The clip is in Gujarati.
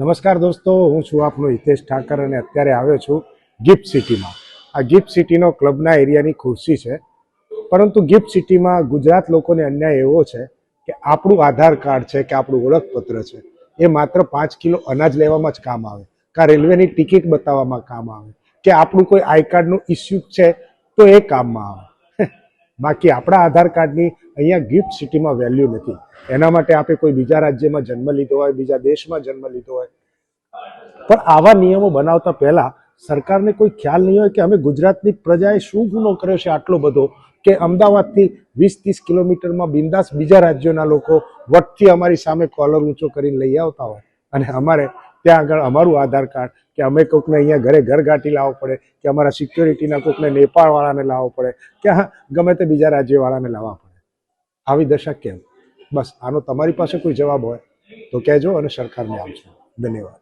નમસ્કાર દોસ્તો, હું છું આપનો હિતેશ ઠાકર અને અત્યારે આવ્યો છું ગિફ્ટ સિટીમાં. આ ગિફ્ટ સિટીનો ક્લબના એરિયાની ખુરશી છે. પરંતુ ગિફ્ટ સિટીમાં ગુજરાત લોકોને અન્યાય એવો છે કે આપણું આધાર કાર્ડ છે કે આપણું ઓળખપત્ર છે, એ માત્ર પાંચ કિલો અનાજ લેવામાં જ કામ આવે. કાં રેલવેની ટિકિટ બતાવવામાં કામ આવે. કે આપણું કોઈ આઈ કાર્ડનું ઇસ્યુ છે તો એ કામમાં આવે. બાકી આપણા આધાર કાર્ડની અહીંયા ગિફ્ટ સિટીમાં વેલ્યુ નથી. એના માટે આપણે કોઈ બીજા રાજ્યમાં જન્મ લીધો હોય, બીજા દેશમાં જન્મ લીધો હોય. પણ આવા નિયમો બનાવતા પહેલા સરકારને કોઈ ખ્યાલ નહીં હોય કે અમે ગુજરાતની પ્રજાએ શું ગુનો કર્યો છે આટલો બધો કે અમદાવાદથી વીસ ત્રીસ કિલોમીટરમાં બિંદાસ બીજા રાજ્યોના લોકો વટથી અમારી સામે કોલર ઊંચો કરીને લઈ આવતા હોય. અને અમારે ત્યાં આગળ અમારું આધાર કાર્ડ કે અમે કોઈકને અહીંયા ઘરે ઘર ગાંઠી લાવવો પડે, કે અમારા સિક્યોરિટીના કોઈકને નેપાળવાળાને લાવવો પડે, કે હા, ગમે તે બીજા રાજ્યવાળાને લાવવા પડે. આવી દશા કેમ? બસ, આનો તમારી પાસે કોઈ જવાબ હોય તો કહેજો અને સરકારને આપજો. ધન્યવાદ.